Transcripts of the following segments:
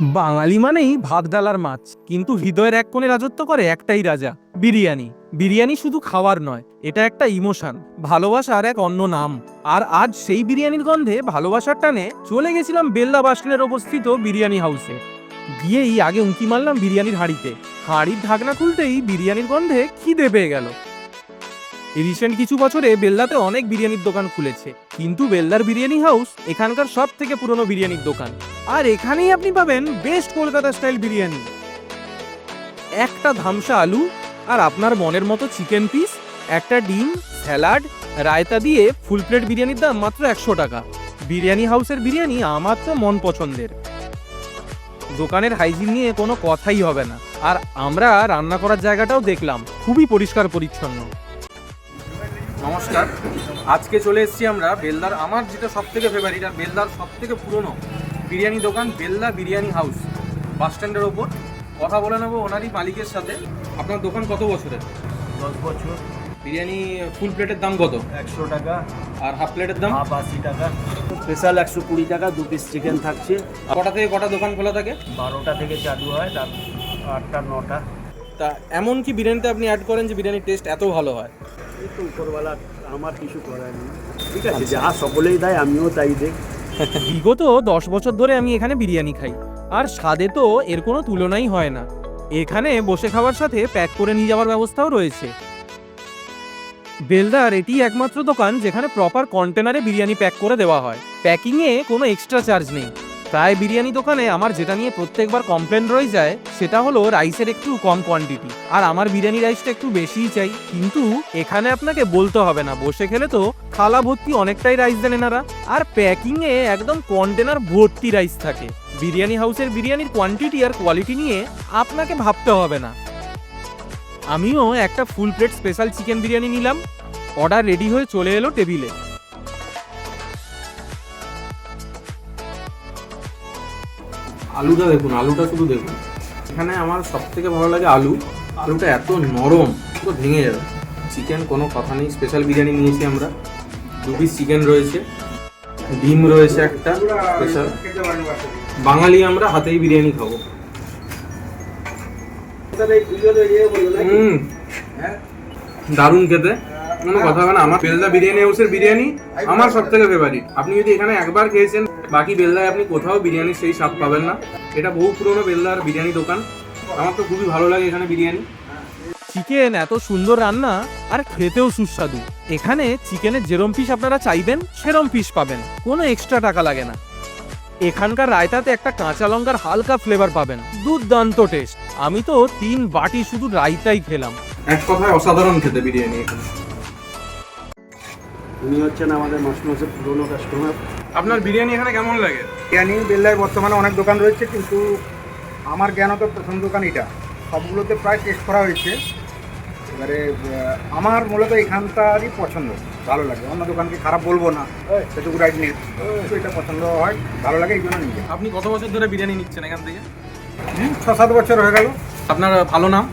বাঙালি মানেই ভাত ডালার মাছ। কিন্তু হৃদয়ের এক কোণে রাজত্ব করে একটাই রাজা, বিরিয়ানি। বিরিয়ানি শুধু খাওয়ার নয়, এটা একটা ইমোশন, ভালোবাসার এক অন্য নাম। আর আজ সেই বিরিয়ানির গন্ধে ভালোবাসার টানে চলে গেছিলাম বেল্লা বাসনের অবস্থিত বিরিয়ানি হাউসে। গিয়েই আগে উঁকি মারলাম বিরিয়ানির হাঁড়িতে। হাঁড়ির ঢাকনা খুলতেই বিরিয়ানির গন্ধে খিদে পেয়ে গেল। রিসেন্ট কিছু বছরে বেল্লাতে অনেক বিরিয়ানির দোকান খুলেছে। কিন্তু বেল্লার বিরিয়ানি হাউস এখানকার সব থেকে পুরনো বিরিয়ানির দোকান। আর এখানেই আপনি পাবেন বেস্ট কলকাতা স্টাইল বিরিয়ানি। একটা ধামসা আলু আর আপনার মনের মতো চিকেন পিস একটা ডিম স্যালাড রায়তা দিয়ে ফুল প্লেট বিরিয়ানির দাম মাত্র একশো টাকা। বিরিয়ানি হাউসের বিরিয়ানি আমার তো মন পছন্দের। দোকানের হাইজিন নিয়ে কোনো কথাই হবে না। আর আমরা রান্না করার জায়গাটাও দেখলাম, খুবই পরিষ্কার পরিচ্ছন্ন। নমস্কার। আজকে চলে এসেছি আমরা বেলদার আমার যেটা সব থেকে ফেভারিট আর বেলদার সব থেকে পুরনো বিরিয়ানি দোকান বেলদা বিরিয়ানি হাউস বাস স্ট্যান্ডের ওপর। কথা বলে নেব ওনারই মালিকের সাথে। আপনার দোকান কত বছরের? দশ বছর। বিরিয়ানি ফুল প্লেটের দাম কত? একশো টাকা। আর হাফ প্লেটের দাম? হাফ আশি টাকা। স্পেশাল একশো কুড়ি টাকা দু পিস চিকেন থাকছে। কটা থেকে কটা দোকান খোলা থাকে? বারোটা থেকে চালু হয় রাত আটটা নটা। তা এমন কি বিরিয়ানিতে আপনি অ্যাড করেন যে বিরিয়ানির টেস্ট এত ভালো হয়? বিগত দশ বছর ধরে আমি এখানে বিরিয়ানি খাই, আর স্বাদে তো এর কোনো তুলনাই হয় না। এখানে বসে খাওয়ার সাথে প্যাক করে নিয়ে যাওয়ার ব্যবস্থাও রয়েছে। বেলদার এটি একমাত্র দোকান যেখানে প্রপার কন্টেনারে বিরিয়ানি প্যাক করে দেওয়া হয়। প্যাকিংয়ে কোনো এক্সট্রা চার্জ নেই। প্রায় বিরিয়ানি দোকানে আমার যেটা নিয়ে প্রত্যেকবার কমপ্লেন রয়ে যায়, সেটা হলো রাইসের একটু কম কোয়ান্টিটি আর আমার বিরিয়ানি রাইসটা একটু বেশিই চাই। কিন্তু এখানে আপনাকে বলতে হবে না, বসে খেলে তো থালা ভর্তি অনেকটাই রাইস দেন এনারা। আর প্যাকিংয়ে একদম কন্টেনার ভর্তি রাইস থাকে। বিরিয়ানি হাউসের বিরিয়ানির কোয়ান্টিটি আর কোয়ালিটি নিয়ে আপনাকে ভাবতে হবে না। আমিও একটা full plate special chicken biryani নিলাম। অর্ডার রেডি হয়ে চলে এলো টেবিলে আলুটা দেখুন আলুটা শুধু দেখুন। এখানে আমার সব থেকে ভালো লাগে আলু। আলুটা এত নরম পুরো ভেঙে যাবে। চিকেন কোনো কথা নেই স্পেশাল বিরিয়ানি নিয়েছি আমরা। দু পিস চিকেন রয়েছে ডিম রয়েছে একটা স্পেশাল বাঙালি আমরা হাতেই বিরিয়ানি খাব। হুম। দারুণ খেতে। কোনো কথা হবে না। আমার বেলদা বিরিয়ানি হাউসের বিরিয়ানি আমার সব থেকে ফেভারিট আপনি যদি এখানে একবার খেয়েছেন বাকি বেলদায় আপনি কোথাও বিরিয়ানির সেই স্বাদ পাবেন না। এটা বহু পুরনো বেলদার বিরিয়ানি দোকান। আমার তো খুবই ভালো লাগে এখানে বিরিয়ানি। চিকেন এত সুন্দর রান্না আর খেতেও সুস্বাদু। এখানে চিকেনের যেরম পিস আপনারা চাইবেন সেরম পিস পাবেন। কোনো এক্সট্রা টাকা লাগে না। এখানকার রায়তাতে একটা কাঁচা লঙ্কার হালকা ফ্লেভার পাবেন। দুর্দান্ত টেস্ট আমি তো তিন বাটি শুধু রায়তাই খেলাম। এক কথায় অসাধারণ খেতে বিরিয়ানি উনি হচ্ছেন আমাদের মাস মাসের পুরোনো কাস্টমার আপনার বিরিয়ানি এখানে কেমন লাগে? বিরিয়ানি বেল্লায় বর্তমানে অনেক দোকান রয়েছে কিন্তু আমার জ্ঞান তো প্রথম দোকান এটা। সবগুলোতে প্রায় টেস্ট করা হয়েছে। এবারে আমার মূলত এখানকারই পছন্দ। ভালো লাগে। অন্য দোকানকে খারাপ বলব না। সেটুকু রাইট নেই তো এটা পছন্দ হয়। ভালো লাগে এই জন্য নিজে আপনি কত বছর ধরে বিরিয়ানি নিচ্ছেন এখান থেকে? ছ সাত বছর হয়ে গেল। আপনার ভালো নাম?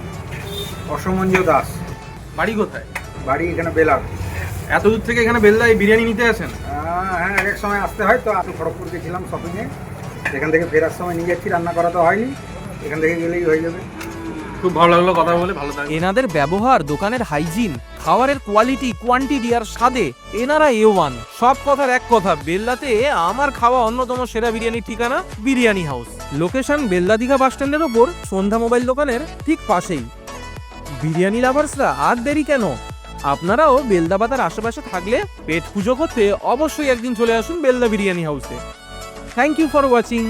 অসমঞ্জু দাস। বাড়ি কোথায়? বাড়ি এখানে বেলার। এত দূর থেকে এখানে বেলদায় বিরিয়ানি নিতে আসেন? হ্যাঁ এক এক সময় আসতে হয়। তো আমি খড়গপুর গেছিলাম শপিংয়ে এখান থেকে ফেরার সময় নিয়ে যাচ্ছি রান্না করা তো হয়নি। এখান থেকে গেলেই হয়ে যাবে। খুব ভালো লাগল কথা বলে ভালো থাকবে এনাদের ব্যবহার দোকানের হাইজিন খাবারের কোয়ালিটি কোয়ান্টিটি আর স্বাদে এনারা এ ওয়ান সব কথার এক কথা বেল্লাতে আমার খাওয়া অন্যতম সেরা বিরিয়ানির ঠিকানা biryani house. Location Bella Digha bus স্ট্যান্ডের ওপর সন্ধ্যা মোবাইল দোকানের ঠিক পাশেই। বিরিয়ানি লাভার্সরা আর দেরি কেন? আপনারাও বেলদাবাতার আশেপাশে থাকলে পেট পুজো করতে অবশ্যই একদিন চলে আসুন বেলদা বিরিয়ানি হাউসে। Thank you for watching